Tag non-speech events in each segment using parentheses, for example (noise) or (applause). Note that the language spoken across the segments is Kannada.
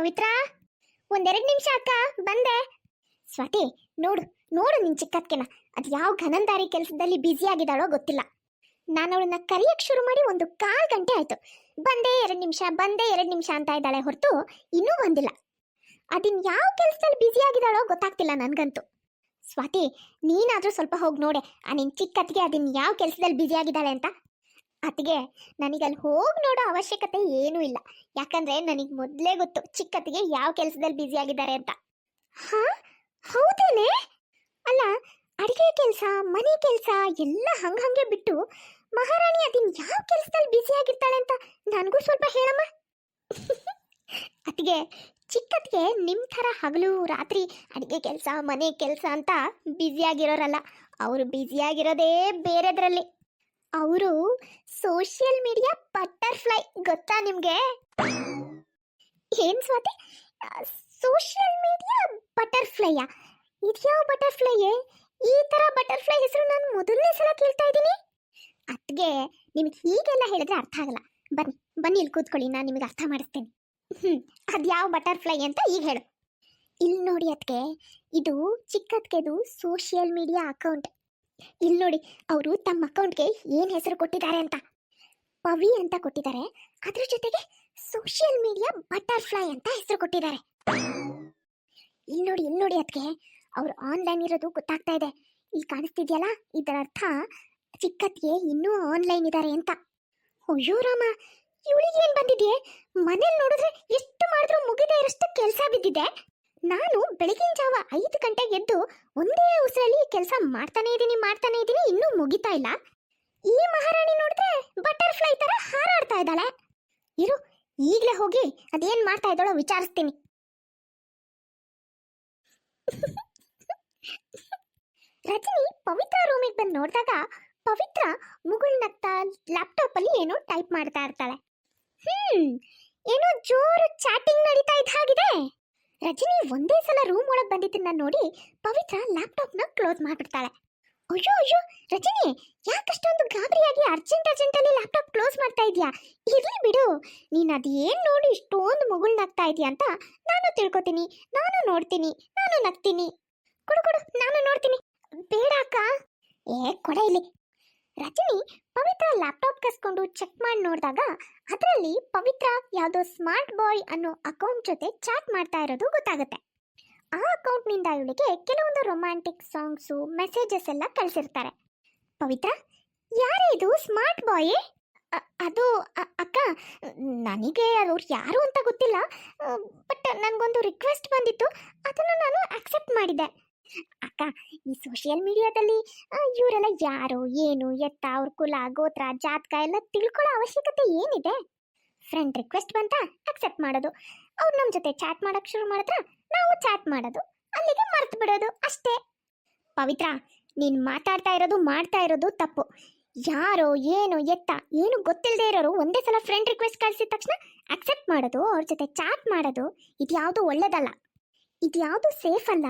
ಪವಿತ್ರ? ಒಂದೆರಡು ನಿಮಿಷ ಅಕ್ಕ, ಬಂದೆ. ಸ್ವಾತಿ, ನೋಡು ನೋಡು ನಿನ್ ಚಿಕ್ಕತ್ಕೆನ ಅದು ಯಾವ ಘನಂದಾರಿ ಕೆಲಸದಲ್ಲಿ ಬ್ಯುಸಿ ಆಗಿದ್ದಾಳೋ ಗೊತ್ತಿಲ್ಲ. ನಾನು ಅವಳನ್ನ ಕರಿಯಕ್ ಶುರು ಮಾಡಿ ಒಂದು ಕಾಲು ಗಂಟೆ ಆಯ್ತು. ಬಂದೇ ಎರಡು ನಿಮಿಷ, ಬಂದೇ ಎರಡು ನಿಮಿಷ ಅಂತ ಇದ್ದಾಳೆ ಹೊರತು ಇನ್ನೂ ಬಂದಿಲ್ಲ. ಅದಿನ್ ಯಾವ ಕೆಲಸದಲ್ಲಿ ಬ್ಯುಸಿ ಆಗಿದ್ದಾಳೋ ಗೊತ್ತಾಗ್ತಿಲ್ಲ ನನ್ಗಂತೂ. ಸ್ವಾತಿ, ನೀನಾದ್ರೂ ಸ್ವಲ್ಪ ಹೋಗಿ ನೋಡೆ. ಆ ನಿನ್ ಚಿಕ್ಕತ್ತಿಗೆ ಅದಿನ್ ಯಾವ ಕೆಲಸದಲ್ಲಿ ಬ್ಯುಸಿ ಆಗಿದ್ದಾಳೆ ಅಂತ. ಅತ್ತಿಗೆ ನನಗೆ ಅಲ್ಲಿ ಹೋಗಿ ನೋಡೋ ಅವಶ್ಯಕತೆ ಏನೂ ಇಲ್ಲ. ಯಾಕಂದ್ರೆ ನನಗೆ ಮೊದಲೇ ಗೊತ್ತು ಚಿಕ್ಕತ್ತಿಗೆ ಯಾವ ಕೆಲಸದಲ್ಲಿ ಬ್ಯುಸಿ ಆಗಿದ್ದಾರೆ ಅಂತ. ಹಾ? ಹೌದೇನೆ? ಅಲ್ಲ, ಅಡಿಗೆ ಕೆಲಸ, ಮನೆ ಕೆಲಸ ಎಲ್ಲ ಹಂಗೆ ಬಿಟ್ಟು ಮಹಾರಾಣಿ ಅದಿನ್ ಯಾವ ಕೆಲಸದಲ್ಲಿ ಬ್ಯುಸಿ ಆಗಿರ್ತಾಳೆ ಅಂತ ನನಗೂ ಸ್ವಲ್ಪ ಹೇಳಮ್ಮ. (laughs) ಅತ್ತಿಗೆ ಚಿಕ್ಕತ್ತಿಗೆ ನಿಮ್ಮ ಥರ ಹಗಲು, ರಾತ್ರಿ ಅಡುಗೆ ಕೆಲಸ, ಮನೆ ಕೆಲಸ ಅಂತ ಬ್ಯುಸಿಯಾಗಿರೋರಲ್ಲ ಅವರು ಬ್ಯುಸಿಯಾಗಿರೋದೇ ಬೇರೆದ್ರಲ್ಲಿ. ಅವರು ಸೋಷಿಯಲ್ ಮೀಡಿಯಾ ಬಟರ್ಫ್ಲೈ ಗೊತ್ತಾ ನಿಮಗೆ? ಏನ್ ಸ್ವಾತಿ? ಸೋಷಿಯಲ್ ಮೀಡಿಯಾ ಬಟರ್ಫ್ಲೈಯಾ? ಇದ್ಯಾವ ಬಟರ್ಫ್ಲೈಯೇ? ಈ ತರ ಬಟರ್ಫ್ಲೈ ಹೆಸರು ನಾನು ಮೊದಲನೇ ಸಲ ಕೇಳ್ತಾ ಇದ್ದೀನಿ. ಅದ್ಗೆ ನಿಮಗೆ ಹೀಗೆಲ್ಲ ಹೇಳಿದ್ರೆ ಅರ್ಥ ಆಗಲ್ಲ. ಬನ್ನಿ ಬನ್ನಿ ಇಲ್ಲಿ ಕೂತ್ಕೊಳ್ಳಿ, ನಾನು ನಿಮಗೆ ಅರ್ಥ ಮಾಡಿಸ್ತೇನೆ. ಅದು ಯಾವ ಬಟರ್ಫ್ಲೈ ಅಂತ ಈಗ ಹೇಳು. ಇಲ್ಲಿ ನೋಡಿ ಅದಕ್ಕೆ ಇದು ಚಿಕ್ಕದಕ್ಕೆದು ಸೋಷಿಯಲ್ ಮೀಡಿಯಾ ಅಕೌಂಟ್. ಇಲ್ಲಿ ನೋಡಿ, ಅವರು ತಮ್ಮ ಅಕೌಂಟ್ಗೆ ಏನು ಹೆಸರು ಕೊಟ್ಟಿದ್ದಾರೆ ಅಂತ. ಪವಿ ಅಂತ ಕೊಟ್ಟಿದ್ದಾರೆ. ಅದ್ರ ಜೊತೆಗೆ ಸೋಷಿಯಲ್ ಮೀಡಿಯಾ ಬಟರ್ಫ್ಲೈ ಅಂತ ಹೆಸರು ಕೊಟ್ಟಿದ್ದಾರೆ. ಇಲ್ಲಿ ನೋಡಿ ಇಲ್ಲಿ ನೋಡಿ ಅದಕ್ಕೆ ಅವ್ರು ಆನ್ಲೈನ್ ಇರೋದು ಗೊತ್ತಾಗ್ತಾ ಇದೆ. ಇಲ್ಲಿ ಕಾಣಿಸ್ತಿದ್ಯಲ್ಲ? ಇದರ ಅರ್ಥ ಚಿಕ್ಕತ್ತಿಗೆ ಇನ್ನೂ ಆನ್ಲೈನ್ ಇದ್ದಾರೆ ಅಂತ. ಅಯ್ಯೋ ರಾಮ, ಇವಳಿಗೆ ಏನ್ ಬಂದಿದ್ಯೆ? ಮನೇಲಿ ನೋಡಿದ್ರೆ ಎಷ್ಟು ಮಾಡಿದ್ರು ಮುಗಿದೇ ಇರೋಷ್ಟು ಕೆಲಸ ಬಿದ್ದಿದೆ. ನಾನು ಬೆಳಗಿನ ಜಾವ ಐದು ಗಂಟೆಗೆ ಎದ್ದು ಒಂದೇ ಉಸಿರಲ್ಲಿ ಕೆಲಸ ಮಾಡ್ತಾನೆ ಇದ್ದೀನಿ ಮಾಡ್ತಾನೆ ಇದ್ದೀನಿ ಇನ್ನೂ ಮುಗಿತಾ ಇಲ್ಲ. ಈ ಮಹಾರಾಣಿ ನೋಡಿದ್ರೆ ಬಟರ್ಫ್ಲೈ ತರ ಹಾರಾಡ್ತಾ ಇದ್ದಾಳೆ. ಇರು, ಈಗಲೇ ಹೋಗಿ ಅದೇನ್ ಮಾಡ್ತಾ ಇದ್ದಾಳೋ ವಿಚಾರಿಸ್ತೀನಿ. ರಜನಿ ಪವಿತ್ರ ರೂಮಿಗೆ ಬಂದು ನೋಡಿದಾಗ ಪವಿತ್ರ ಮುಗುಳ್ನಗ್ತಾ ಲ್ಯಾಪ್ಟಾಪ್ ಅಲ್ಲಿ ಏನೋ ಟೈಪ್ ಮಾಡ್ತಾ ಇರ್ತಾಳೆ. ಹ್ಮ್, ಏನೋ ಜೋರು ಚಾಟಿಂಗ್ ನಡೀತಾ ಇದ್ದ ಹಾಗಿದೆ. ರಜನಿ ಒಂದೇ ಸಲ ರೂಮ್ ಒಳಗೆ ಬಂದಿದ್ದನ್ನ ನೋಡಿ ಪವಿತ್ರ ಲ್ಯಾಪ್ಟಾಪ್ನ ಕ್ಲೋಸ್ ಮಾಡ್ಬಿಡ್ತಾಳೆ. ಅಯ್ಯೋ ಅಯ್ಯೋ, ರಜನಿ, ಯಾಕಷ್ಟೊಂದು ಗಾಬರಿಯಾಗಿ ಅರ್ಜೆಂಟ್ ಅರ್ಜೆಂಟಲ್ಲಿ ಲ್ಯಾಪ್ಟಾಪ್ ಕ್ಲೋಸ್ ಮಾಡ್ತಾ ಇದೀಯಾ? ಇರ್ಲಿ ಬಿಡು. ನೀನು ಅದೇನು ನೋಡಿ ಇಷ್ಟೊಂದು ಮುಗುಳ್ನಾಗ್ತಾ ಇದೆಯಾ ಅಂತ ನಾನು ತಿಳ್ಕೊತೀನಿ. ನಾನು ನೋಡ್ತೀನಿ. ನಾನು ನಗ್ತೀನಿ. ಕೊಡು ಕೊಡು, ನಾನು ನೋಡ್ತೀನಿ. ಬೇಡ ಅಕ್ಕ. ಏ, ಕೊಡ ಇಲ್ಲಿ. ರಜನಿ ಪವಿತ್ರ ಲ್ಯಾಪ್ಟಾಪ್ ಕಸ್ಕೊಂಡು ಚೆಕ್ ಮಾಡಿ ನೋಡಿದಾಗ ಅದರಲ್ಲಿ ಪವಿತ್ರ ಯಾವುದೋ ಸ್ಮಾರ್ಟ್ ಬಾಯ್ ಅನ್ನೋ ಅಕೌಂಟ್ ಜೊತೆ ಚಾಟ್ ಮಾಡ್ತಾ ಇರೋದು ಗೊತ್ತಾಗುತ್ತೆ. ಆ ಅಕೌಂಟ್ನಿಂದ ಇವಳಿಗೆ ಕೆಲವೊಂದು ರೊಮ್ಯಾಂಟಿಕ್ ಸಾಂಗ್ಸು ಮೆಸೇಜಸ್ ಎಲ್ಲ ಕಳಿಸಿರ್ತಾರೆ. ಪವಿತ್ರ, ಯಾರೇ ಇದು ಸ್ಮಾರ್ಟ್ ಬಾಯ್ ಅದು ಅಕ್ಕ, ನನಗೆ ಅವ್ರು ಯಾರು ಅಂತ ಗೊತ್ತಿಲ್ಲ ಬಟ್ ನನಗೊಂದು ರಿಕ್ವೆಸ್ಟ್ ಬಂದಿತ್ತು, ಅದನ್ನು ನಾನು ಅಕ್ಸೆಪ್ಟ್ ಮಾಡಿದ್ದೆ. ಅಕ್ಕ, ಈ ಸೋಷಿಯಲ್ ಮೀಡಿಯಾದಲ್ಲಿ ಇವರೆಲ್ಲ ಯಾರು, ಏನು, ಎತ್ತ, ಅವ್ರ ಕುಲ, ಗೋತ್ರ, ಜಾತಕ ಎಲ್ಲ ತಿಳ್ಕೊಳ್ಳೋ ಅವಶ್ಯಕತೆ ಏನಿದೆ? ಫ್ರೆಂಡ್ ರಿಕ್ವೆಸ್ಟ್ ಬಂತ? ಅಕ್ಸೆಪ್ಟ್ ಮಾಡೋದು. ಅವ್ರು ನಮ್ಮ ಜೊತೆ ಚಾಟ್ ಮಾಡಕ್ ಶುರು ಮಾಡಿದ್ರ ನಾವು ಚಾಟ್ ಮಾಡೋದು. ಅಲ್ಲಿಗೆ ಮರ್ತು ಬಿಡೋದು ಅಷ್ಟೇ. ಪವಿತ್ರ, ನೀನು ಮಾತಾಡ್ತಾ ಇರೋದು, ಮಾಡ್ತಾ ಇರೋದು ತಪ್ಪು. ಯಾರೋ, ಏನು, ಎತ್ತ, ಏನು ಗೊತ್ತಿಲ್ಲದೆ ಇರೋರು ಒಂದೇ ಸಲ ಫ್ರೆಂಡ್ ರಿಕ್ವೆಸ್ಟ್ ಕಳಿಸಿದ ತಕ್ಷಣ ಅಕ್ಸೆಪ್ಟ್ ಮಾಡೋದು, ಅವ್ರ ಜೊತೆ ಚಾಟ್ ಮಾಡೋದು ಇದು ಯಾವುದು ಒಳ್ಳೇದಲ್ಲ. ಇದು ಯಾವುದು ಸೇಫ್ ಅಲ್ಲ.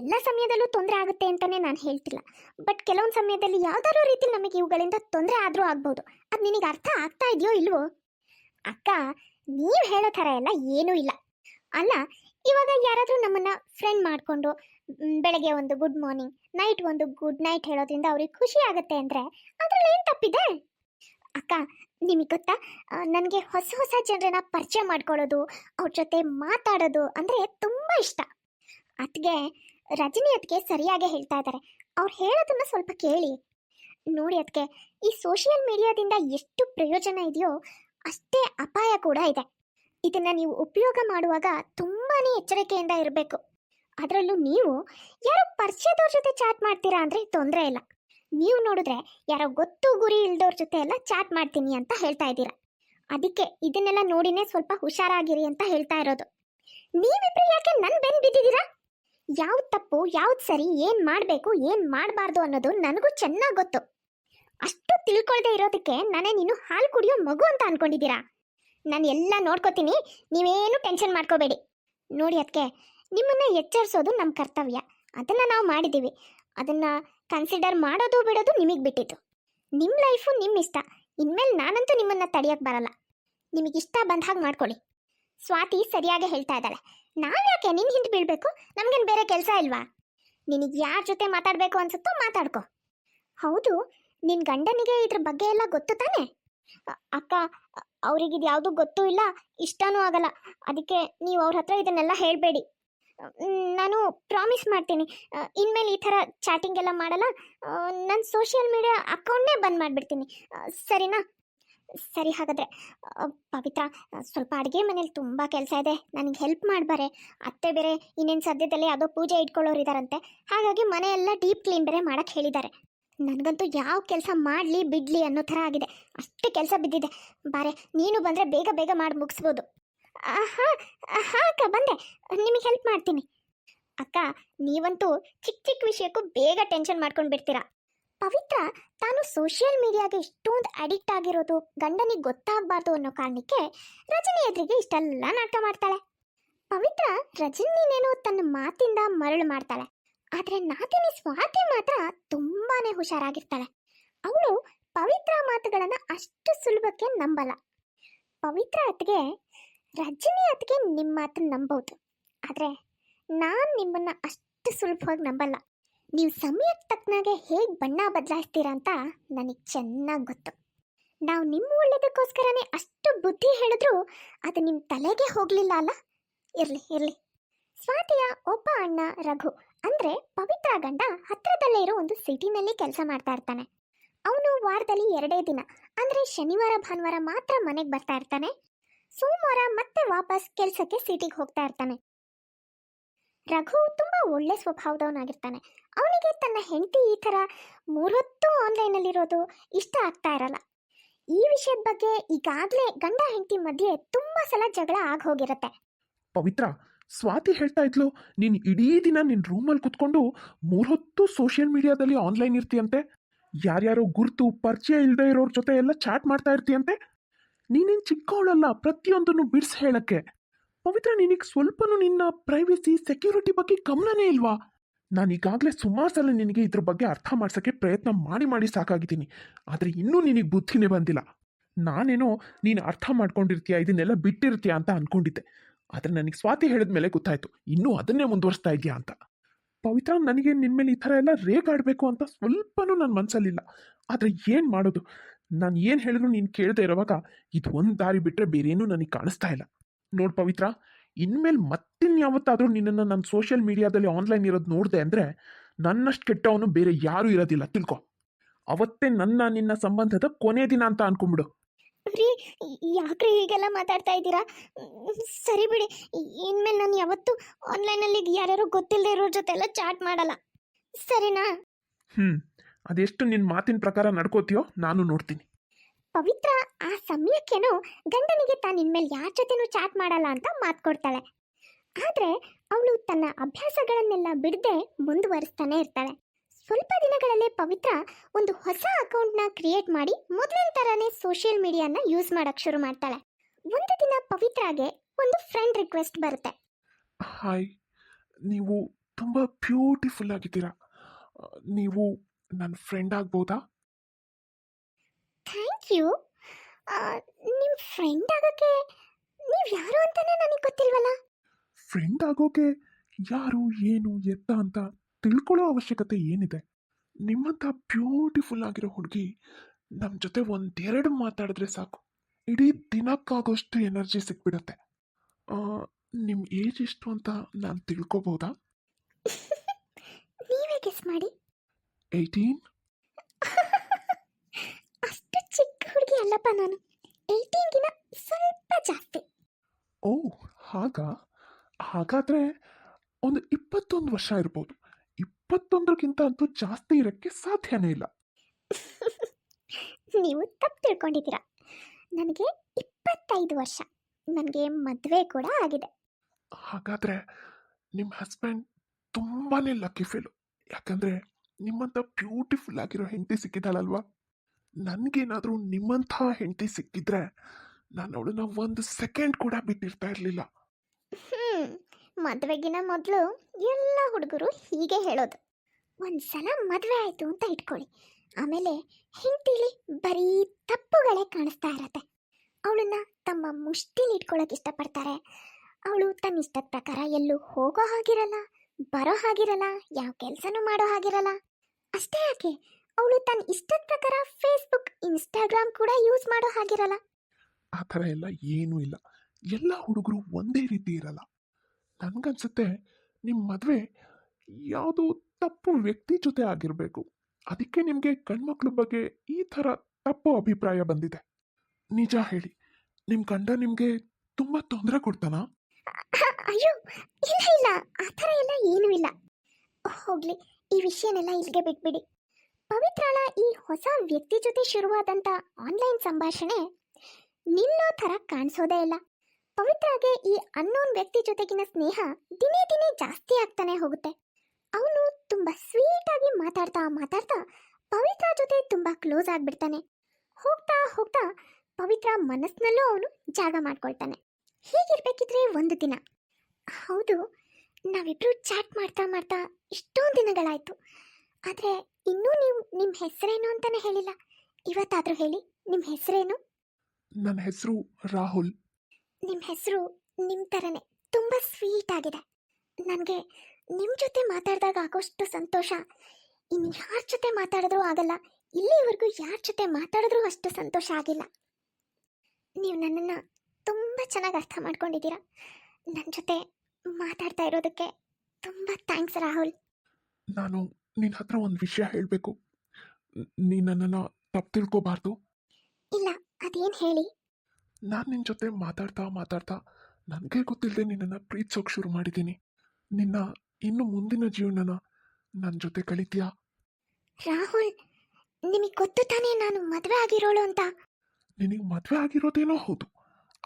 ಎಲ್ಲ ಸಮಯದಲ್ಲೂ ತೊಂದರೆ ಆಗುತ್ತೆ ಅಂತಲೇ ನಾನು ಹೇಳ್ತಿಲ್ಲ. ಬಟ್ ಕೆಲವೊಂದು ಸಮಯದಲ್ಲಿ ಯಾವ್ದಾದ್ರು ರೀತಿ ನಮಗೆ ಇವುಗಳಿಂದ ತೊಂದರೆ ಆದರೂ ಆಗ್ಬೋದು. ಅದು ನಿನಗೆ ಅರ್ಥ ಆಗ್ತಾ ಇದೆಯೋ ಇಲ್ವೋ? ಅಕ್ಕ, ನೀವು ಹೇಳೋ ಥರ ಎಲ್ಲ ಏನೂ ಇಲ್ಲ. ಅಲ್ಲ, ಇವಾಗ ಯಾರಾದರೂ ನಮ್ಮನ್ನು ಫ್ರೆಂಡ್ ಮಾಡಿಕೊಂಡು ಬೆಳಗ್ಗೆ ಒಂದು ಗುಡ್ ಮಾರ್ನಿಂಗ್ ನೈಟ್ ಒಂದು ಗುಡ್ ನೈಟ್ ಹೇಳೋದ್ರಿಂದ ಅವ್ರಿಗೆ ಖುಷಿ ಆಗುತ್ತೆ ಅಂದರೆ ಅದ್ರಲ್ಲಿ ಏನು ತಪ್ಪಿದೆ? ಅಕ್ಕ, ನಿಮಗೆ ಗೊತ್ತಾ? ನನಗೆ ಹೊಸ ಹೊಸ ಜನರನ್ನ ಪರಿಚಯ ಮಾಡ್ಕೊಳ್ಳೋದು, ಅವ್ರ ಜೊತೆ ಮಾತಾಡೋದು ಅಂದರೆ ತುಂಬ ಇಷ್ಟ. ಅದಕ್ಕೆ ರಜನಿ ಅದಕ್ಕೆ ಸರಿಯಾಗಿ ಹೇಳ್ತಾ ಇದ್ದಾರೆ ಅವ್ರು ಹೇಳೋದನ್ನ ಸ್ವಲ್ಪ ಕೇಳಿ. ನೋಡಿ ಅದಕ್ಕೆ ಈ ಸೋಷಿಯಲ್ ಮೀಡಿಯಾದಿಂದ ಎಷ್ಟು ಪ್ರಯೋಜನ ಇದೆಯೋ ಅಷ್ಟೇ ಅಪಾಯ ಕೂಡ ಇದೆ. ಇದನ್ನು ನೀವು ಉಪಯೋಗ ಮಾಡುವಾಗ ತುಂಬಾನೇ ಎಚ್ಚರಿಕೆಯಿಂದ ಇರಬೇಕು. ಅದರಲ್ಲೂ ನೀವು ಯಾರೋ ಪರಿಚಯದವ್ರ ಜೊತೆ ಚಾಟ್ ಮಾಡ್ತೀರಾ ಅಂದರೆ ತೊಂದರೆ ಇಲ್ಲ. ನೀವು ನೋಡಿದ್ರೆ ಯಾರೋ ಗೊತ್ತು ಗುರಿ ಇಲ್ದವ್ರ ಜೊತೆ ಎಲ್ಲ ಚಾಟ್ ಮಾಡ್ತೀನಿ ಅಂತ ಹೇಳ್ತಾ ಇದ್ದೀರಾ. ಅದಕ್ಕೆ ಇದನ್ನೆಲ್ಲ ನೋಡಿನೇ ಸ್ವಲ್ಪ ಹುಷಾರಾಗಿರಿ ಅಂತ ಹೇಳ್ತಾ ಇರೋದು. ನೀವಿಬ್ರು ಯಾಕೆ ನನ್ ಬೆನ್ ಬಿದ್ದಿದ್ದೀರಾ? ಯಾವ ತಪ್ಪು, ಯಾವ್ದು ಸರಿ, ಏನ್ ಮಾಡಬೇಕು, ಏನ್ ಮಾಡಬಾರ್ದು ಅನ್ನೋದು ನನಗೂ ಚೆನ್ನಾಗಿ ಗೊತ್ತು. ಅಷ್ಟು ತಿಳ್ಕೊಳ್ದೆ ಇರೋದಕ್ಕೆ ನಾನೇ ನೀನು ಹಾಲು ಕುಡಿಯೋ ಮಗು ಅಂತ ಅನ್ಕೊಂಡಿದ್ದೀರಾ? ನಾನು ಎಲ್ಲ ನೋಡ್ಕೋತೀನಿ, ನೀವೇನು ಟೆನ್ಷನ್ ಮಾಡ್ಕೋಬೇಡಿ. ನೋಡಿ ಅದಕ್ಕೆ ನಿಮ್ಮನ್ನ ಎಚ್ಚರಿಸೋದು ನಮ್ಮ ಕರ್ತವ್ಯ. ಅದನ್ನ ನಾವು ಮಾಡಿದ್ದೀವಿ. ಅದನ್ನ ಕನ್ಸಿಡರ್ ಮಾಡೋದು ಬಿಡೋದು ನಿಮಗೆ ಬಿಟ್ಟಿತ್ತು ನಿಮ್ಮ ಲೈಫು ನಿಮ್ಮ ಇಷ್ಟ. ಇನ್ಮೇಲೆ ನಾನಂತೂ ನಿಮ್ಮನ್ನ ತಡೆಯಕ್ಕೆ ಬರಲ್ಲ. ನಿಮಗಿಷ್ಟ ಬಂದ ಹಾಗೆ ಮಾಡ್ಕೊಳ್ಳಿ. ಸ್ವಾತಿ ಸರಿಯಾಗಿ ಹೇಳ್ತಾ ಇದ್ದಾಳೆ. ನಾವ್ಯಾಕೆ ನಿನ್ನ ಹಿಂದೆ ಬೀಳ್ಬೇಕು? ನಮಗೇನು ಬೇರೆ ಕೆಲಸ ಇಲ್ವಾ? ನಿನಗೆ ಯಾರ ಜೊತೆ ಮಾತಾಡಬೇಕು ಅನ್ಸುತ್ತೋ ಮಾತಾಡ್ಕೊ. ಹೌದು, ನಿನ್ ಗಂಡನಿಗೆ ಇದ್ರ ಬಗ್ಗೆ ಎಲ್ಲ ಗೊತ್ತು ತಾನೆ? ಅಕ್ಕ ಅವ್ರಿಗೆ ಇದು ಯಾವುದು ಗೊತ್ತೂ ಇಲ್ಲ, ಇಷ್ಟನೂ ಆಗಲ್ಲ. ಅದಕ್ಕೆ ನೀವು ಅವ್ರ ಹತ್ರ ಇದನ್ನೆಲ್ಲ ಹೇಳಬೇಡಿ. ನಾನು ಪ್ರಾಮಿಸ್ ಮಾಡ್ತೀನಿ. ಇನ್ಮೇಲೆ ಈ ಥರ ಚಾಟಿಂಗ್ ಎಲ್ಲ ಮಾಡಲ್ಲ? ನನ್ನ ಸೋಷಿಯಲ್ ಮೀಡಿಯಾ ಅಕೌಂಟ್ನೇ ಬಂದ್ ಮಾಡಿಬಿಡ್ತೀನಿ. ಸರಿನಾ? ಸರಿ ಹಾಗಾದರೆ ಪವಿತ್ರ ಸ್ವಲ್ಪ ಅಡುಗೆ ಮನೇಲಿ ತುಂಬ ಕೆಲಸ ಇದೆ, ನನಗೆ ಹೆಲ್ಪ್ ಮಾಡಬಾರೆ ಅತ್ತೆ ಬೇರೆ ಇನ್ನೇನು ಸದ್ಯದಲ್ಲೇ ಯಾವುದೋ ಪೂಜೆ ಇಟ್ಕೊಳ್ಳೋರು ಇದ್ದಾರಂತೆ ಹಾಗಾಗಿ ಮನೆಯೆಲ್ಲ ಡೀಪ್ ಕ್ಲೀನ್ ಬೇರೆ ಮಾಡೋಕ್ಕೆ ಹೇಳಿದ್ದಾರೆ. ನನಗಂತೂ ಯಾವ ಕೆಲಸ ಮಾಡಲಿ ಬಿಡಲಿ ಅನ್ನೋ ಥರ ಆಗಿದೆ. ಅಷ್ಟು ಕೆಲಸ ಬಿದ್ದಿದೆ. ಬಾರೆ, ನೀನು ಬಂದರೆ ಬೇಗ ಬೇಗ ಮಾಡಿ ಮುಗಿಸ್ಬೋದು. ಹಾಂ ಹಾಂ ಅಕ್ಕ, ಬಂದೆ. ನಿಮಗೆ ಹೆಲ್ಪ್ ಮಾಡ್ತೀನಿ. ಅಕ್ಕ, ನೀವಂತೂ ಚಿಕ್ಕ ಚಿಕ್ಕ ವಿಷಯಕ್ಕೂ ಬೇಗ ಟೆನ್ಷನ್ ಮಾಡ್ಕೊಂಡು ಬಿಡ್ತೀರಾ ಪವಿತ್ರ, ತಾನು ಸೋಷಿಯಲ್ ಮೀಡಿಯಾಗೆ ಇಷ್ಟೊಂದು ಅಡಿಕ್ಟ್ ಆಗಿರೋದು ಗಂಡನಿಗೆ ಗೊತ್ತಾಗಬಾರ್ದು ಅನ್ನೋ ಕಾರಣಕ್ಕೆ ರಜನಿ ಎದುರಿಗೆ ಇಷ್ಟೆಲ್ಲ ನಾಟಕ ಮಾಡ್ತಾಳೆ. ಪವಿತ್ರ ರಜನಿನೇನೋ ತನ್ನ ಮಾತಿಂದ ಮರಳು ಮಾಡ್ತಾಳೆ. ಆದರೆ ನಾತಿನಿ ಸ್ವಾತಿ ಮಾತ್ರ ತುಂಬಾನೇ ಹುಷಾರಾಗಿರ್ತಾಳೆ. ಅವಳು ಪವಿತ್ರ ಮಾತುಗಳನ್ನು ಅಷ್ಟು ಸುಲಭಕ್ಕೆ ನಂಬಲ್ಲ. ಪವಿತ್ರ ಅತ್ತಿಗೆ ರಜನಿ ಅತ್ತಿಗೆ ನಿಮ್ಮ ಮಾತನ್ನ ನಂಬೋದು. ಆದರೆ ನಾನು ನಿಮ್ಮನ್ನ ಅಷ್ಟು ಸುಲಭವಾಗಿ ನಂಬಲ್ಲ. ನೀವು ಸಮಯಕ್ಕೆ ತಕ್ಕನಾಗೆ ಹೇಗೆ ಬಣ್ಣ ಬದಲಾಯಿಸ್ತೀರಾ ಅಂತ ನನಗೆ ಚೆನ್ನಾಗಿ ಗೊತ್ತು. ನಾವು ನಿಮ್ಮ ಒಳ್ಳೆಯದಕ್ಕೋಸ್ಕರನೇ ಅಷ್ಟು ಬುದ್ಧಿ ಹೇಳಿದ್ರು ಅದು ನಿಮ್ಮ ತಲೆಗೆ ಹೋಗಲಿಲ್ಲ ಅಲ್ಲ? ಇರಲಿ ಇರಲಿ. ಸ್ವಾತಿಯ ಒಬ್ಬ ಅಣ್ಣ ರಘು ಅಂದರೆ ಪವಿತ್ರ ಗಂಡ ಹತ್ತಿರದಲ್ಲೇ ಇರೋ ಒಂದು ಸಿಟಿನಲ್ಲಿ ಕೆಲಸ ಮಾಡ್ತಾ ಇರ್ತಾನೆ. ಅವನು ವಾರದಲ್ಲಿ ಎರಡೇ ದಿನ, ಅಂದರೆ ಶನಿವಾರ, ಭಾನುವಾರ ಮಾತ್ರ ಮನೆಗೆ ಬರ್ತಾ ಇರ್ತಾನೆ. ಸೋಮವಾರ ಮತ್ತೆ ವಾಪಸ್ ಕೆಲಸಕ್ಕೆ ಸಿಟಿಗೆ ಹೋಗ್ತಾ ಇರ್ತಾನೆ. ರಘು ತುಂಬ ಒಳ್ಳೆ ಸ್ವಭಾವದವನಾಗಿರ್ತಾನೆ. ಅವನಿಗೆ ತನ್ನ ಹೆಂಡತಿ ಈ ಥರ ಮೂರೊತ್ತು ಆನ್ಲೈನಲ್ಲಿರೋದು ಇಷ್ಟ ಆಗ್ತಾ ಇರಲ್ಲ. ಈ ವಿಷಯದ ಬಗ್ಗೆ ಈಗಾಗಲೇ ಗಂಡ ಹೆಂಡತಿ ಮಧ್ಯೆ ತುಂಬ ಸಲ ಜಗಳ ಆಗಿ ಹೋಗಿರುತ್ತೆ. ಪವಿತ್ರ, ಸ್ವಾತಿ ಹೇಳ್ತಾ ಇದ್ಲು, ನೀನು ಇಡೀ ದಿನ ನಿನ್ನ ರೂಮಲ್ಲಿ ಕುತ್ಕೊಂಡು ಮೂರೊತ್ತು ಸೋಷಿಯಲ್ ಮೀಡಿಯಾದಲ್ಲಿ ಆನ್ಲೈನ್ ಇರ್ತೀಯಂತೆ? ಯಾರ್ಯಾರೋ ಗುರುತು, ಪರಿಚಯ ಇಲ್ಲದೆ ಇರೋರ ಜೊತೆ ಎಲ್ಲ ಚಾಟ್ ಮಾಡ್ತಾ ಇರ್ತೀಯಂತೆ? ನೀನೇನು ಚಿಕ್ಕವಳಲ್ಲ, ಪ್ರತಿಯೊಂದನ್ನು ಬಿಡಿಸಿ ಹೇಳಕ್ಕೆ. ಪವಿತ್ರ ನಿನಗೆ ಸ್ವಲ್ಪನೂ ನಿನ್ನ ಪ್ರೈವಸಿ ಸೆಕ್ಯೂರಿಟಿ ಬಗ್ಗೆ ಗಮನನೇ ಇಲ್ವಾ? ನಾನು ಈಗಾಗಲೇ ಸುಮಾರು ಸಲ ನಿನಗೆ ಇದ್ರ ಬಗ್ಗೆ ಅರ್ಥ ಮಾಡ್ಸೋಕ್ಕೆ ಪ್ರಯತ್ನ ಮಾಡಿ ಮಾಡಿ ಸಾಕಾಗಿದ್ದೀನಿ. ಆದರೆ ಇನ್ನೂ ನಿನಗೆ ಬುದ್ಧಿನೇ ಬಂದಿಲ್ಲ. ನಾನೇನೋ ನೀನು ಅರ್ಥ ಮಾಡ್ಕೊಂಡಿರ್ತೀಯ, ಇದನ್ನೆಲ್ಲ ಬಿಟ್ಟಿರ್ತೀಯ ಅಂತ ಅಂದ್ಕೊಂಡಿದ್ದೆ ಆದರೆ ನನಗೆ ಸ್ವಾತಿ ಹೇಳಿದ ಮೇಲೆ ಗೊತ್ತಾಯಿತು, ಇನ್ನೂ ಅದನ್ನೇ ಮುಂದುವರಿಸ್ತಾ ಇದೆಯಾ ಅಂತ. ಪವಿತ್ರ, ನನಗೆ ನಿನ್ನ ಮೇಲೆ ಈ ಥರ ಎಲ್ಲ ರೇಗಾಡಬೇಕು ಅಂತ ಸ್ವಲ್ಪನೂ ನನ್ನ ಮನಸ್ಸಲ್ಲಿಲ್ಲ ಆದರೆ ಏನು ಮಾಡೋದು? ನಾನು ಏನು ಹೇಳಿದ್ರು ನೀನು ಕೇಳದೆ ಇರುವಾಗ ಇದು ಒಂದು ದಾರಿ ಬಿಟ್ಟರೆ ಬೇರೇನೂ ನನಗೆ ಕಾಣಿಸ್ತಾ ಇಲ್ಲ. ನೋಡು ಪವಿತ್ರ ಇನ್ಮೇಲೆ ಮತ್ತಿನ್ಯಾವತ್ತಾದರೂ ನಿನ್ನನ್ನು ನಾನು ಸೋಷಿಯಲ್ ಮೀಡಿಯಾದಲ್ಲಿ ಆನ್ಲೈನ್ ಇರೋದು ನೋಡಿದೆ ಅಂದರೆ ನನ್ನಷ್ಟು ಕೆಟ್ಟವನು ಬೇರೆ ಯಾರೂ ಇರೋದಿಲ್ಲ. ತಿಳ್ಕೊ. ಅವತ್ತೇ ನನ್ನ ನಿನ್ನ ಸಂಬಂಧದ ಕೊನೆ ದಿನ ಅಂತ ಅನ್ಕೊಂಬಿಡು. ರೀ ಯಾಕ್ರಿ ಹೀಗೆಲ್ಲ ಮಾತಾಡ್ತಾ ಇದ್ದೀರಾ? ಸರಿ ಬಿಡಿ. ಇನ್ಮೇಲೆ ನಾನು ಯಾವತ್ತೂ ಆನ್ಲೈನಲ್ಲಿ ಯಾರ್ಯಾರು ಗೊತ್ತಿಲ್ಲದೆ ಇರೋ ಜೊತೆ ಎಲ್ಲ ಚಾಟ್ ಮಾಡಲ್ಲ. ಸರಿನಾ? ಹ್ಞೂ ಅದೆಷ್ಟು ನಿನ್ನ ಮಾತಿನ ಪ್ರಕಾರ ನಡ್ಕೋತೀಯೋ ನಾನು ನೋಡ್ತೀನಿ. ಪವಿತ್ರ, ಆ ಸಮಯಕ್ಕೇನೋ ಗಂಡನಿಗೆ ತಾನು ಇನ್ಮೇಲೆ ಯಾರ ಜೊತೆನೂ ಚಾಟ್ ಮಾಡಲ್ಲ ಅಂತ ಮಾತು ಕೊಡ್ತಾಳೆ. ಆದರೆ ಅವಳು ತನ್ನ ಅಭ್ಯಾಸಗಳನ್ನೆಲ್ಲ ಬಿಡದೆ ಮುಂದುವರಿಸ್ತಾನೆ ಇರ್ತಾಳೆ. ಸ್ವಲ್ಪ ದಿನಗಳಲ್ಲೇ ಪವಿತ್ರ ಒಂದು ಹೊಸ ಅಕೌಂಟ್ನ ಕ್ರಿಯೇಟ್ ಮಾಡಿ ಮೊದಲಿನ ಥರನೇ ಸೋಷಿಯಲ್ ಮೀಡಿಯಾನ ಯೂಸ್ ಮಾಡೋಕ್ಕೆ ಶುರು ಮಾಡ್ತಾಳೆ. ಒಂದು ದಿನ ಪವಿತ್ರಾಗೆ ಒಂದು ಫ್ರೆಂಡ್ ರಿಕ್ವೆಸ್ಟ್ ಬರುತ್ತೆ. ಹಾಯ್ ನೀವು ತುಂಬ ಬ್ಯೂಟಿಫುಲ್ ಆಗಿದ್ದೀರಾ. ನೀವು ನನ್ನ ಫ್ರೆಂಡ್ ಆಗ್ಬೋದಾ? ಥ್ಯಾಂಕ್ ಯು ನಿಮ್ಮ ಫ್ರೆಂಡ್ ಆಗೋಕ್ಕೆ ನೀವು ಯಾರು ಅಂತಾನೆ ನನಗೆ ಗೊತ್ತಿಲ್ವಲ್ಲ? ಫ್ರೆಂಡ್ ಆಗೋಕೆ ಯಾರು ಏನು ಎತ್ತ ಅಂತ ತಿಳ್ಕೊಳ್ಳೋ ಅವಶ್ಯಕತೆ ಏನಿದೆ? ನಿಮ್ಮಂಥ ಬ್ಯೂಟಿಫುಲ್ ಆಗಿರೋ ಹುಡುಗಿ ನಮ್ಮ ಜೊತೆ ಒಂದೆರಡು ಮಾತಾಡಿದ್ರೆ ಸಾಕು. ಇಡೀ ದಿನಕ್ಕಾಗೋಷ್ಟು ಎನರ್ಜಿ ಸಿಕ್ಬಿಡುತ್ತೆ. ನಿಮ್ಮ ಏಜ್ ಎಷ್ಟು ಅಂತ ನಾನು ತಿಳ್ಕೊಬೋದಾ? (laughs) ನೀವೇ ಗೆಸ್ ಮಾಡಿ. ಏಯ್ಟೀನ್ (laughs) ಅಲ್ಲಪ್ಪ ನಾನು ಏಯ್ಟೀನ್ಗಿನ ಸ್ವಲ್ಪ ಜಾಸ್ತಿ. ಓ ಹಾಗಾ? ಹಾಗಾದರೆ ಒಂದು ಇಪ್ಪತ್ತೊಂದು ವರ್ಷ ಇರ್ಬೋದು. ಇಪ್ಪತ್ತೊಂದಕ್ಕಿಂತ ಅಂತೂ ಜಾಸ್ತಿ ಇರೋಕ್ಕೆ ಸಾಧ್ಯನೇ ಇಲ್ಲ. (laughs) ನೀವು ತಪ್ಪು ತಿಳ್ಕೊಂಡಿದ್ದೀರಾ. ನನಗೆ ಇಪ್ಪತ್ತೈದು ವರ್ಷ. ನನಗೆ ಮದುವೆ ಕೂಡ ಆಗಿದೆ. ಹಾಗಾದರೆ ನಿಮ್ಮ ಹಸ್ಬೆಂಡ್ ತುಂಬಾ ಲಕ್ಕಿ ಫೀಲು ಯಾಕಂದ್ರೆ ನಿಮ್ಮಂತ ಬ್ಯೂಟಿಫುಲ್ ಆಗಿರೋ ಹೆಂಡತಿ ಸಿಕ್ಕಿದ್ದಾಳಲ್ವಾ? ನನಗೇನಾದರೂ ನಿಮ್ಮಂಥ ಹೆಂಡತಿ ಸಿಕ್ಕಿದ್ರೆ ನಾನು ಅವಳನ್ನ ಒಂದು ಸೆಕೆಂಡ್ ಕೂಡ ಬಿಟ್ಟಿರ್ತಾ ಇರಲಿಲ್ಲ. ಹ್ಞೂ ಮದುವೆಗಿನ ಮೊದಲು ಎಲ್ಲ ಹುಡುಗರು ಹೀಗೆ ಹೇಳೋದು. ಒಂದ್ಸಲ ಮದುವೆ ಆಯಿತು ಅಂತ ಇಟ್ಕೊಳ್ಳಿ. ಆಮೇಲೆ ಹೆಂಡತಿಲಿ ಬರೀ ತಪ್ಪುಗಳೇ ಕಾಣಿಸ್ತಾ ಇರತ್ತೆ. ಅವಳನ್ನ ತಮ್ಮ ಮುಷ್ಟಿಲಿ ಇಟ್ಕೊಳ್ಳೋಕೆ ಇಷ್ಟಪಡ್ತಾರೆ. ಅವಳು ತನ್ನ ಇಷ್ಟದ ಪ್ರಕಾರ ಎಲ್ಲೂ ಹೋಗೋ ಹಾಗಿರಲ್ಲ, ಬರೋ ಹಾಗಿರಲ್ಲ, ಯಾವ ಕೆಲಸನೂ ಮಾಡೋ ಹಾಗಿರಲ್ಲ. ಅಷ್ಟೇ ಯಾಕೆ? ಅವಳು ತನ್ನ ಇಷ್ಟದ ಪ್ರಕಾರ ಫೇಸ್ಬುಕ್ ಇನ್ಸ್ಟಾಗ್ರಾಮ್ ಕೂಡ ಯೂಸ್ ಮಾಡೋ ಹಾಗಿರಲ್ಲ. ಆ ಥರ ಎಲ್ಲ ಏನೂ ಇಲ್ಲ. ಎಲ್ಲ ಹುಡುಗರು ಒಂದೇ ರೀತಿ ಇರಲ್ಲ. ನನಗನ್ಸುತ್ತೆ ನಿಮ್ಮ ಮದುವೆ ಯಾವುದೋ ತಪ್ಪು ವ್ಯಕ್ತಿ ಜೊತೆ ಆಗಿರಬೇಕು. ಅದಕ್ಕೆ ನಿಮಗೆ ಗಂಡ್ಮಕ್ಳ ಬಗ್ಗೆ ಈ ಥರ ತಪ್ಪು ಅಭಿಪ್ರಾಯ ಬಂದಿದೆ. ನಿಜ ಹೇಳಿ ನಿಮ್ಮ ಗಂಡ ನಿಮಗೆ ತುಂಬ ತೊಂದರೆ ಕೊಡ್ತಾನಾ? ಅಯ್ಯೋ ಇಲ್ಲ ಇಲ್ಲ. ಆ ಥರ ಎಲ್ಲ ಏನೂ ಇಲ್ಲ. ಹೋಗ್ಲಿ ಈ ವಿಷಯನೆಲ್ಲ ಇಲ್ಲಿಗೆ ಬಿಟ್ಬಿಡಿ. ಪವಿತ್ರಾಳ ಈ ಹೊಸ ವ್ಯಕ್ತಿ ಜೊತೆ ಶುರುವಾದಂಥ ಆನ್ಲೈನ್ ಸಂಭಾಷಣೆ ನಿನ್ನೋ ಥರ ಕಾಣಿಸೋದೇ ಇಲ್ಲ. ಪವಿತ್ರಾಗೆ ಈ ಅನ್ನೋನ್ ವ್ಯಕ್ತಿ ಜೊತೆಗಿನ ಸ್ನೇಹ ದಿನೇ ದಿನೇ ಜಾಸ್ತಿ ಆಗ್ತಾನೆ ಹೋಗುತ್ತೆ. ಅವನು ತುಂಬ ಸ್ವೀಟ್ ಆಗಿ ಮಾತಾಡ್ತಾ ಮಾತಾಡ್ತಾ ಪವಿತ್ರ ಜೊತೆ ತುಂಬ ಕ್ಲೋಸ್ ಆಗ್ಬಿಡ್ತಾನೆ. ಹೋಗ್ತಾ ಹೋಗ್ತಾ ಪವಿತ್ರ ಮನಸ್ಸಿನಲ್ಲೂ ಅವನು ಜಾಗ ಮಾಡ್ಕೊಳ್ತಾನೆ. ಹೀಗಿರ್ಬೇಕಿದ್ರೆ ಒಂದು ದಿನ. ಹೌದು, ನಾವಿಬ್ರು ಚಾಟ್ ಮಾಡ್ತಾ ಮಾಡ್ತಾ ಇಷ್ಟೊಂದು ದಿನಗಳಾಯಿತು. ಆದರೆ ಇನ್ನೂ ನೀವು ನಿಮ್ಮ ಹೆಸರೇನು ಅಂತಾನೆ ಹೇಳಿಲ್ಲ. ಇವತ್ತಾದರೂ ಹೇಳಿ ನಿಮ್ಮ ಹೆಸರೇನು? ನನ್ನ ಹೆಸರು ರಾಹುಲ್. ನಿಮ್ಮ ಹೆಸರು ನಿಮ್ಮ ಥರನೇ ತುಂಬ ಸ್ವೀಟ್ ಆಗಿದೆ. ನನಗೆ ನಿಮ್ಮ ಜೊತೆ ಮಾತಾಡಿದಾಗ ಆಗೋಷ್ಟು ಸಂತೋಷ. ಇನ್ನು ಯಾರ ಜೊತೆ ಮಾತಾಡಿದ್ರೂ ಆಗಲ್ಲ ಇಲ್ಲಿವರೆಗೂ ಯಾರ ಜೊತೆ ಮಾತಾಡಿದ್ರೂ ಅಷ್ಟು ಸಂತೋಷ ಆಗಿಲ್ಲ. ನೀವು ನನ್ನನ್ನು ತುಂಬ ಚೆನ್ನಾಗಿ ಅರ್ಥ ಮಾಡ್ಕೊಂಡಿದ್ದೀರಾ. ನನ್ನ ಜೊತೆ ಮಾತಾಡ್ತಾ ಇರೋದಕ್ಕೆ ತುಂಬ ಥ್ಯಾಂಕ್ಸ್ ರಾಹುಲ್. ನಾನು ನಿನ್ನ ಹತ್ರ ಒಂದು ವಿಷಯ ಹೇಳಬೇಕು. ನನ್ನನ್ನು ತಪ್ಪು ತಿಳ್ಕೋಬಾರ್ದು. ಇಲ್ಲ ಅದೇನು ಹೇಳಿ? ನಾನು ನಿನ್ನ ಜೊತೆ ಮಾತಾಡ್ತಾ ಮಾತಾಡ್ತಾ ನನಗೆ ಗೊತ್ತಿಲ್ಲದೆ ನಿನ್ನನ್ನು ಪ್ರೀತಿಸೋಕೆ ಶುರು ಮಾಡಿದ್ದೀನಿ. ನಿನ್ನ ಇನ್ನು ಮುಂದಿನ ಜೀವನನ ನನ್ನ ಜೊತೆ ಕಳಿತೀಯಾ? ರಾಹುಲ್ ನಿಮಗೆ ಗೊತ್ತು ತಾನೇ ನಾನು ಮದುವೆ ಆಗಿರೋಳು ಅಂತ? ನಿನಗೆ ಮದುವೆ ಆಗಿರೋದೇನೋ ಹೌದು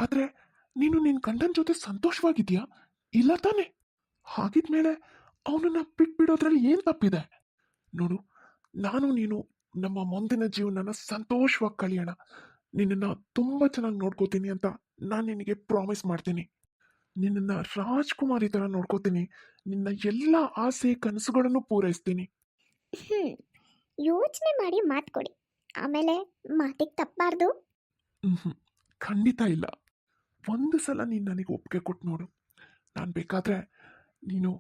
ಆದರೆ ನೀನು ನಿನ್ನ ಗಂಡನ ಜೊತೆ ಸಂತೋಷವಾಗಿದೆಯಾ? ಇಲ್ಲ ತಾನೇ? ಹಾಗಿದ್ಮೇಲೆ ಅವನನ್ನ ಬಿಟ್ಬಿಡೋದ್ರಲ್ಲಿ ಏನು ತಪ್ಪಿದೆ? ನೋಡು ನಾನು ನೀನು ನಮ್ಮ ಮುಂದಿನ ಜೀವನನ ಸಂತೋಷವಾಗಿ ಕಳಿಯೋಣ. ನಿನ್ನನ್ನು ತುಂಬ ಚೆನ್ನಾಗಿ ನೋಡ್ಕೋತೀನಿ ಅಂತ ನಾನು ನಿನಗೆ ಪ್ರಾಮಿಸ್ ಮಾಡ್ತೀನಿ. ನಿನ್ನನ್ನು ರಾಜ್ಕುಮಾರಿ ಥರ ನೋಡ್ಕೋತೀನಿ. ನಿನ್ನ ಎಲ್ಲ ಆಸೆ ಕನಸುಗಳನ್ನು ಪೂರೈಸ್ತೀನಿ. ಹ್ಞೂ ಯೋಚನೆ ಮಾಡಿ ಮಾತು ಕೊಡಿ. ಆಮೇಲೆ ಮಾತಿಗೆ ತಪ್ಪಬಾರ್ದು ಖಂಡಿತ ಇಲ್ಲ. ಒಂದು ಸಲ ನೀನು ನನಗೆ ಒಪ್ಪಿಗೆ ಕೊಟ್ಟು ನೋಡು. ನಾನು ಬೇಕಾದರೆ ನೀನು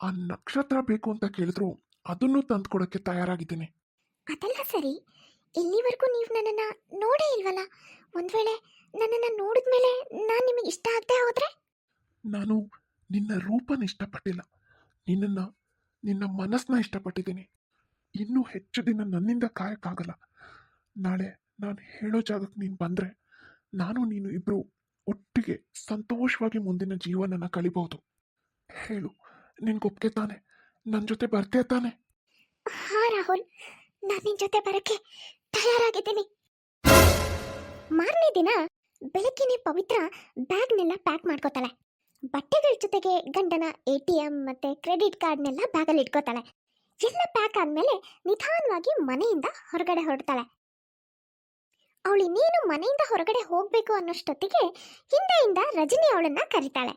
ಆ ನಕ್ಷತ್ರ ಬೇಕು ಅಂತ ಕೇಳಿದ್ರು ಅದನ್ನು ತಂದು ಕೊಡೋಕ್ಕೆ ತಯಾರಾಗಿದ್ದೀನಿ. ಅದೆಲ್ಲ ಸರಿ. ಇಲ್ಲಿವರೆಗೂ ನೀವು ನನ್ನನ್ನು ನೋಡೇ ಇಲ್ವಲ್ಲ? ಒಂದು ವೇಳೆ ನನ್ನನ್ನು ನೋಡಿದ್ಮೇಲೆ ನಾನು ನಿಮಗೆ ಇಷ್ಟ ಆಗದೆ ಹೋದ್ರೆ? ನಾನು ನಿನ್ನ ರೂಪನ ಇಷ್ಟಪಟ್ಟಿಲ್ಲ. ನಿನ್ನನ್ನು ನಿನ್ನ ಮನಸ್ಸನ್ನ ಇಷ್ಟಪಟ್ಟಿದ್ದೀನಿ. ಇನ್ನೂ ಹೆಚ್ಚು ದಿನ ನನ್ನಿಂದ ಕಾಯಕ್ಕಾಗಲ್ಲ. ನಾಳೆ ನಾನು ಹೇಳೋ ಜಾಗಕ್ಕೆ ನೀನು ಬಂದರೆ ನಾನು ನೀನು ಇಬ್ಬರು ಒಟ್ಟಿಗೆ ಸಂತೋಷವಾಗಿ ಮುಂದಿನ ಜೀವನನ ಕಳಿಬಹುದು. ಹೇಳು ನಿನ್ಗೊಪ್ಗೆ ತಾನೆ. ನನ್ನ ಜೊತೆ ಬರ್ತೀಯ ತಾನೆ. ಹಾ, ರಾಹುಲ್. ನಾನು ನಿನ್ನ ಜೊತೆ ಬರಕ್ಕೆ ತಯಾರಾಗಿದ್ದೀನಿ. ಮಾರನೇ ದಿನ ಬೆಳಗ್ಗೆನೆ ಪವಿತ್ರ ಬ್ಯಾಗ್ನೆಲ್ಲ ಪ್ಯಾಕ್ ಮಾಡ್ಕೋತಾಳೆ. ಬಟ್ಟೆಗಳ ಜೊತೆಗೆ ಗಂಡನ ಎ ಟಿ ಮತ್ತೆ ಕ್ರೆಡಿಟ್ ಕಾರ್ಡ್ನೆಲ್ಲ ಬ್ಯಾಗಲ್ಲಿ ಇಟ್ಕೋತಾಳೆ. ಎಲ್ಲ ಪ್ಯಾಕ್ ಆದ್ಮೇಲೆ ನಿಧಾನವಾಗಿ ಮನೆಯಿಂದ ಹೊರಗಡೆ ಹೊರಡ್ತಾಳೆ. ಅವಳು ಇನ್ನೇನು ಮನೆಯಿಂದ ಹೊರಗಡೆ ಹೋಗ್ಬೇಕು ಅನ್ನೋಷ್ಟೊತ್ತಿಗೆ ಹಿಂದೆಯಿಂದ ರಜನಿ ಅವಳನ್ನ ಕರೀತಾಳೆ.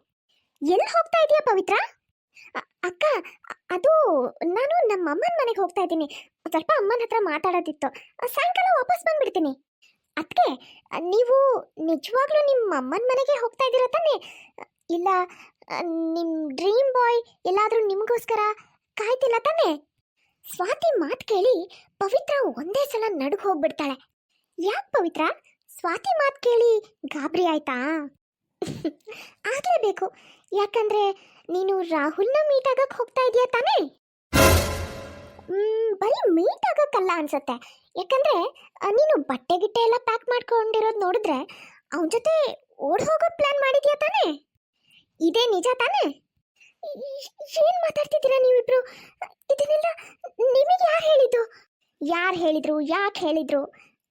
ಎಲ್ಲಿ ಹೋಗ್ತಾ ಇದೀಯಾ ಪವಿತ್ರ? ಅಕ್ಕ ಅದು ನಾನು ನಮ್ಮ ಅಮ್ಮನ ಮನೆಗೆ ಹೋಗ್ತಾ ಇದ್ದೀನಿ. ಸ್ವಲ್ಪ ಅಮ್ಮನ ಹತ್ರ ಮಾತಾಡೋದಿತ್ತು. ಸಾಯಂಕಾಲ ವಾಪಸ್ ಬಂದ್ಬಿಡ್ತೀನಿ. ಅದಕ್ಕೆ ನೀವು ನಿಜವಾಗ್ಲೂ ನಿಮ್ಮ ಅಮ್ಮನ ಮನೆಗೆ ಹೋಗ್ತಾ ಇದ್ದೀರಾ ತಾನೆ? ಇಲ್ಲ ನಿಮ್ಮ ಡ್ರೀಮ್ ಬಾಯ್ ಎಲ್ಲಾದರೂ ನಿಮಗೋಸ್ಕರ ಕಾಯ್ತಿಲ್ಲ ತಾನೇ? ಸ್ವಾತಿ ಮಾತು ಕೇಳಿ ಪವಿತ್ರ ಒಂದೇ ಸಲ ನಡುಗ್ ಹೋಗ್ಬಿಡ್ತಾಳೆ. ಯಾಕೆ ಪವಿತ್ರ? ಸ್ವಾತಿ ಮಾತು ಕೇಳಿ ಗಾಬರಿ ಆಯ್ತಾ? (laughs) ಆಗಲೇಬೇಕು. ಯಾಕಂದ್ರೆ ನೀನು ರಾಹುಲ್ನ ಮೀಟ್ ಆಗಕ್ ಹೋಗ್ತಾ ಇದೀಯ ತಾನೇ? ಬರೀ ಮೀಟ್ ಆಗಕ್ಕಲ್ಲ ಅನ್ಸುತ್ತೆ. ಯಾಕಂದ್ರೆ ನೀನು ಬಟ್ಟೆ ಗಿಟ್ಟೆ ಎಲ್ಲ ಪ್ಯಾಕ್ ಮಾಡ್ಕೊಂಡಿರೋದು ನೋಡಿದ್ರೆ ಅವನ ಜೊತೆ ಓಡ್ ಹೋಗೋ ಪ್ಲಾನ್ ಮಾಡಿದ್ಯಾ ತಾನೇ? ಇದೇ ನಿಜ ತಾನೇ? ಏನ್ ಮಾತಾಡ್ತಿದ್ದೀರಾ ನೀವಿಬ್ರು? ಇದನ್ನೆಲ್ಲ ನಿಮಗೆ ಯಾರು ಹೇಳಿದ್ದು? ಯಾರು ಹೇಳಿದ್ರು, ಯಾಕೆ ಹೇಳಿದ್ರು?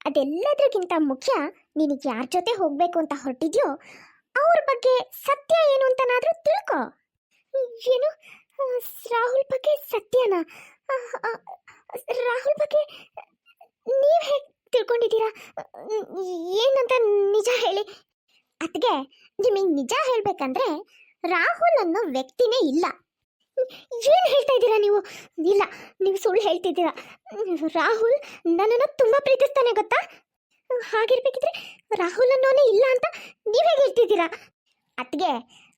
ಅದೆಲ್ಲದಕ್ಕಿಂತ ಮುಖ್ಯ ನಿನಗೆ ಯಾರ ಜೊತೆ ಹೋಗ್ಬೇಕು ಅಂತ ಹೊರಟಿದ್ಯೋ ಅವ್ರ ಬಗ್ಗೆ ಸತ್ಯ ಏನು ಅಂತನಾದ್ರೂ ತಿಳ್ಕೊ. ಏನು? ರಾಹುಲ್ ಬಗ್ಗೆ ಸತ್ಯನಾ? ರಾಹುಲ್ ಬಗ್ಗೆ ನೀವು ಹೇಗೆ ತಿಳ್ಕೊಂಡಿದ್ದೀರಾ? ಏನಂತ ನಿಜ ಹೇಳಿ. ಅದಕ್ಕೆ ನಿಮಗೆ ನಿಜ ಹೇಳಬೇಕಂದ್ರೆ ರಾಹುಲ್ ಅನ್ನೋ ವ್ಯಕ್ತಿನೇ ಇಲ್ಲ. ಏನು ಹೇಳ್ತಾ ಇದ್ದೀರಾ ನೀವು? ಇಲ್ಲ, ನೀವು ಸುಳ್ಳು ಹೇಳ್ತಿದ್ದೀರಾ. ರಾಹುಲ್ ನನ್ನನ್ನು ತುಂಬ ಪ್ರೀತಿಸ್ತಾನೆ ಗೊತ್ತಾ? ಹಾಗಿರ್ಬೇಕಿದ್ರೆ ರಾಹುಲ್ ಅನ್ನೋನೇ ಇಲ್ಲ ಅಂತ ನೀವೇ ಹೇಳ್ತಿದ್ದೀರಾ? ಅತ್ಗೆ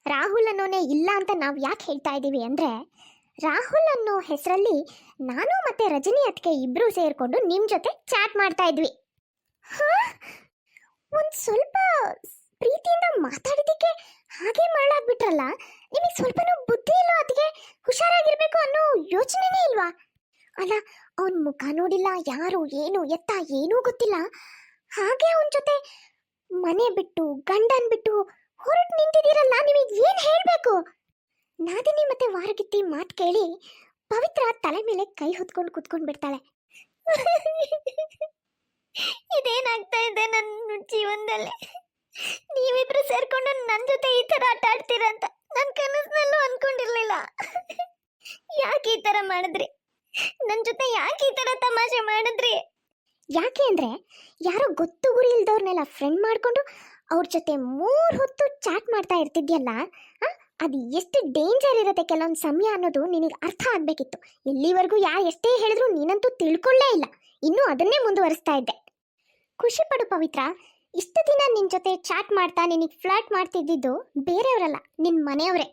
ರಾಹುಲ್ ಅನ್ನೋನೇ ಇಲ್ಲ ಅಂತ ನಾವು ಯಾಕೆ ಹೇಳ್ತಾ ಇದ್ದೀವಿ ಅಂದರೆ ರಾಹುಲ್ ಅನ್ನೋ ಹೆಸರಲ್ಲಿ ನಾನು ಮತ್ತೆ ರಜನಿ ಅತ್ಗೆ ಇಬ್ರು ಸೇರಿಕೊಂಡು ನಿಮ್ಮ ಜೊತೆ ಚಾಟ್ ಮಾಡ್ತಾ ಇದ್ವಿ. ಒಂದು ಸ್ವಲ್ಪ ಪ್ರೀತಿಯಿಂದ ಮಾತಾಡಿದ್ದಕ್ಕೆ ಹಾಗೆ ಮಾಡಾಕ್ಬಿಟ್ರಲ್ಲ ನಿಮಗೆ ಸ್ವಲ್ಪನೂ ಬುದ್ಧಿ ಇಲ್ಲ ಅದಕ್ಕೆ ಹುಷಾರಾಗಿರ್ಬೇಕು ಅನ್ನೋ ಯೋಚನೆನೇ ಇಲ್ವಾ? ಅಲ್ಲ, ಅವನ ಮುಖ ನೋಡಿಲ್ಲ, ಯಾರು, ಏನು, ಎತ್ತ, ಏನೂ ಗೊತ್ತಿಲ್ಲ. ಹಾಗೆ ಅವನ ಜೊತೆ ಮನೆ ಬಿಟ್ಟು, ಗಂಡನ್ ಬಿಟ್ಟು ಹೊರಟು ನಿಂತಿದ್ದೀರಲ್ಲ, ನಿಮಗೆ ಏನು ಹೇಳಬೇಕು? ನಾದಿನಿ ಮತ್ತೆ ವಾರಗಿತ್ತಿ ಮಾತು ಕೇಳಿ ಪವಿತ್ರ ತಲೆ ಮೇಲೆ ಕೈ ಹೊತ್ಕೊಂಡು ಕುತ್ಕೊಂಡು ಬಿಡ್ತಾಳೆ. ಇದೇನಾಗ್ತಾ ಇದೆ ನನ್ನ ಜೀವನದಲ್ಲಿ? ನೀವಿಬ್ರು ಸೇರ್ಕೊಂಡು ನನ್ನ ಜೊತೆ ಈ ಥರ ಆಟ ಆಡ್ತೀರಂತ ನನ್ನ ಕನಸಿನಲ್ಲೂ ಅನ್ಕೊಂಡಿರ್ಲಿಲ್ಲ. ಯಾಕೆ ಈ ಥರ ಮಾಡಿದ್ರಿ? ನನ್ನ ಜೊತೆ ಯಾಕೆ ಈ ಥರ ತಮಾಷೆ ಮಾಡಿದ್ರಿ? ಯಾಕೆ ಅಂದರೆ, ಯಾರೋ ಗೊತ್ತು ಗುರಿ ಇಲ್ದವ್ರನ್ನೆಲ್ಲ ಫ್ರೆಂಡ್ ಮಾಡಿಕೊಂಡು ಅವ್ರ ಜೊತೆ ಮೂರು ಹೊತ್ತು ಚಾಟ್ ಮಾಡ್ತಾ ಇರ್ತಿದ್ಯಲ್ಲ ಅದು ಎಷ್ಟು ಡೇಂಜರ್ ಇರುತ್ತೆ ಕೆಲವೊಂದು ಸಮಯ ಅನ್ನೋದು ನಿನಗೆ ಅರ್ಥ ಆಗಬೇಕಿತ್ತು. ಎಲ್ಲಿವರೆಗೂ ಯಾರು ಎಷ್ಟೇ ಹೇಳಿದ್ರು ನೀನಂತೂ ತಿಳ್ಕೊಳ್ಳೇ ಇಲ್ಲ. ಇನ್ನೂ ಅದನ್ನೇ ಮುಂದುವರಿಸ್ತಾ ಇದ್ದೆ. ಖುಷಿ ಪಡು ಪವಿತ್ರ. ಇಷ್ಟು ದಿನ ನಿನ್ನ ಜೊತೆ ಚಾಟ್ ಮಾಡ್ತಾ ನಿನಗೆ ಫ್ಲಾಟ್ ಮಾಡ್ತಿದ್ದಿದ್ದು ಬೇರೆಯವರಲ್ಲ ನಿನ್ನ ಮನೆಯವರೇ.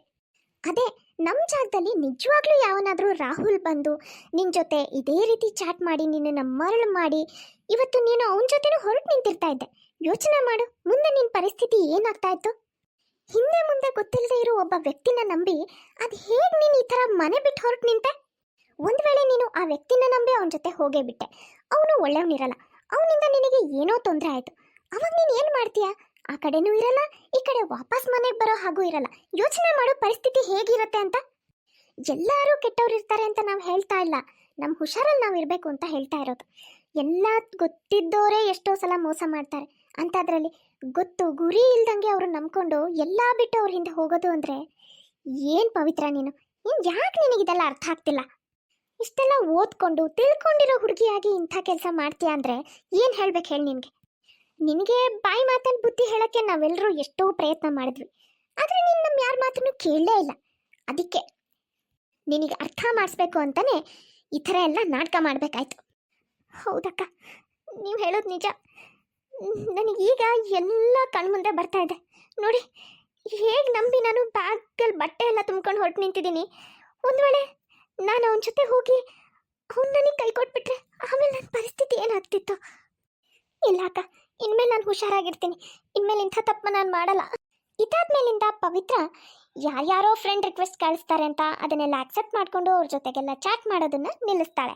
ಅದೇ ನಮ್ಮ ಜಾಗದಲ್ಲಿ ನಿಜವಾಗ್ಲೂ ಯಾವನಾದರೂ ರಾಹುಲ್ ಬಂದು ನಿನ್ನ ಜೊತೆ ಇದೇ ರೀತಿ ಚಾಟ್ ಮಾಡಿ ನಿನ್ನನ್ನು ಮರಳು ಮಾಡಿ, ಇವತ್ತು ನೀನು ಅವನ ಜೊತೆನೂ ಹೊರಟು ನಿಂತಿರ್ತಾ ಇದ್ದೆ. ಯೋಚನೆ ಮಾಡು. ಮುಂದೆ ನಿನ್ನ ಪರಿಸ್ಥಿತಿ ಏನಾಗ್ತಾ ಇತ್ತು ಹಿಂದೆ ಮುಂದೆ ಗೊತ್ತಿಲ್ಲದೆ ಇರೋ ಒಬ್ಬ ವ್ಯಕ್ತಿನ ನಂಬಿ ಅದು ಹೇಗೆ ನೀನು ಈ ಥರ ಮನೆ ಬಿಟ್ಟು ಹೊರಟು ನಿಂತೆ? ಒಂದು ವೇಳೆ ನೀನು ಆ ವ್ಯಕ್ತಿನ ನಂಬಿ ಅವನ ಜೊತೆ ಹೋಗೇ ಬಿಟ್ಟೆ. ಅವನು ಒಳ್ಳೆಯವನಿರಲ್ಲ ಅವನಿಂದ ನಿನಗೆ ಏನೋ ತೊಂದರೆ ಆಯಿತು. ಅವಾಗ ನೀನು ಏನು ಮಾಡ್ತೀಯಾ? ಆ ಕಡೆನೂ ಇರಲ್ಲ, ಈ ಕಡೆ ವಾಪಸ್ ಮನೆಗೆ ಬರೋ ಹಾಗೂ ಇರಲ್ಲ. ಯೋಚನೆ ಮಾಡೋ ಪರಿಸ್ಥಿತಿ ಹೇಗಿರುತ್ತೆ ಅಂತ? ಎಲ್ಲರೂ ಕೆಟ್ಟವ್ರು ಇರ್ತಾರೆ ಅಂತ ನಾವು ಹೇಳ್ತಾ ಇಲ್ಲ. ನಮ್ಮ ಹುಷಾರಲ್ಲಿ ನಾವು ಇರಬೇಕು ಅಂತ ಹೇಳ್ತಾ ಇರೋದು. ಎಲ್ಲ ಗೊತ್ತಿದ್ದವರೇ ಎಷ್ಟೋ ಸಲ ಮೋಸ ಮಾಡ್ತಾರೆ. ಅಂಥದ್ರಲ್ಲಿ ಗೊತ್ತು, ಗುರಿ ಇಲ್ದಂಗೆ ಅವರು ನಂಬ್ಕೊಂಡು ಎಲ್ಲ ಬಿಟ್ಟು ಅವ್ರ ಹಿಂದೆ ಹೋಗೋದು ಅಂದರೆ ಏನು ಪವಿತ್ರ ನೀನು? ಇನ್ನು ಯಾಕೆ ನಿನಗಿದೆಲ್ಲ ಅರ್ಥ ಆಗ್ತಿಲ್ಲ? ಇಷ್ಟೆಲ್ಲ ಓದ್ಕೊಂಡು, ತಿಳ್ಕೊಂಡಿರೋ ಹುಡುಗಿಯಾಗಿ ಇಂಥ ಕೆಲಸ ಮಾಡ್ತೀಯ ಅಂದರೆ ಏನು ಹೇಳ್ಬೇಕು ಹೇಳಿ ನಿನಗೆ? ನಿನಗೆ ಬಾಯಿ ಮಾತಲ್ಲಿ ಬುದ್ಧಿ ಹೇಳೋಕ್ಕೆ ನಾವೆಲ್ಲರೂ ಎಷ್ಟೋ ಪ್ರಯತ್ನ ಮಾಡಿದ್ವಿ. ಆದರೆ ನೀನು ನಮ್ಮ ಯಾರ ಮಾತನ್ನು ಕೇಳಲೇ ಇಲ್ಲ. ಅದಕ್ಕೆ ನಿನಗೆ ಅರ್ಥ ಮಾಡಿಸ್ಬೇಕು ಅಂತಲೇ ಈ ಥರ ಎಲ್ಲ ನಾಟಕ ಮಾಡಬೇಕಾಯ್ತು. ಹೌದಕ್ಕ, ನೀವು ಹೇಳೋದು ನಿಜ. ನನಗೀಗ ಎಲ್ಲ ಕಣ್ಮುಂದೆ ಬರ್ತಾ ಇದೆ. ನೋಡಿ, ಹೇಗೆ ನಂಬಿ ನಾನು ಬ್ಯಾಗಲ್ಲಿ ಬಟ್ಟೆ ಎಲ್ಲ ತುಂಬ್ಕೊಂಡು ಹೊರಟು ನಿಂತಿದ್ದೀನಿ. ಒಂದು ವೇಳೆ ನಾನು ಅವನ ಜೊತೆ ಹೋಗಿ ಅವ್ನು ನನಗೆ ಕೈ ಕೊಟ್ಬಿಟ್ರೆ ಆಮೇಲೆ ನನ್ನ ಪರಿಸ್ಥಿತಿ ಏನಾಗ್ತಿತ್ತು? ಇಲ್ಲ ಅಕ್ಕ, ಇನ್ಮೇಲೆ ನಾನು ಹುಷಾರಾಗಿರ್ತೀನಿ. ಇನ್ಮೇಲೆ ಇಂಥ ತಪ್ಪು ನಾನು ಮಾಡಲ್ಲ. ಇದಾದ್ಮೇಲಿಂದ ಪವಿತ್ರ ಯಾರ್ಯಾರೋ ಫ್ರೆಂಡ್ ರಿಕ್ವೆಸ್ಟ್ ಕಳಿಸ್ತಾರೆ ಅಂತ ಅದನ್ನೆಲ್ಲ ಅಕ್ಸೆಪ್ಟ್ ಮಾಡಿಕೊಂಡು ಅವ್ರ ಜೊತೆಗೆಲ್ಲ ಚಾಟ್ ಮಾಡೋದನ್ನು ನಿಲ್ಲಿಸ್ತಾಳೆ.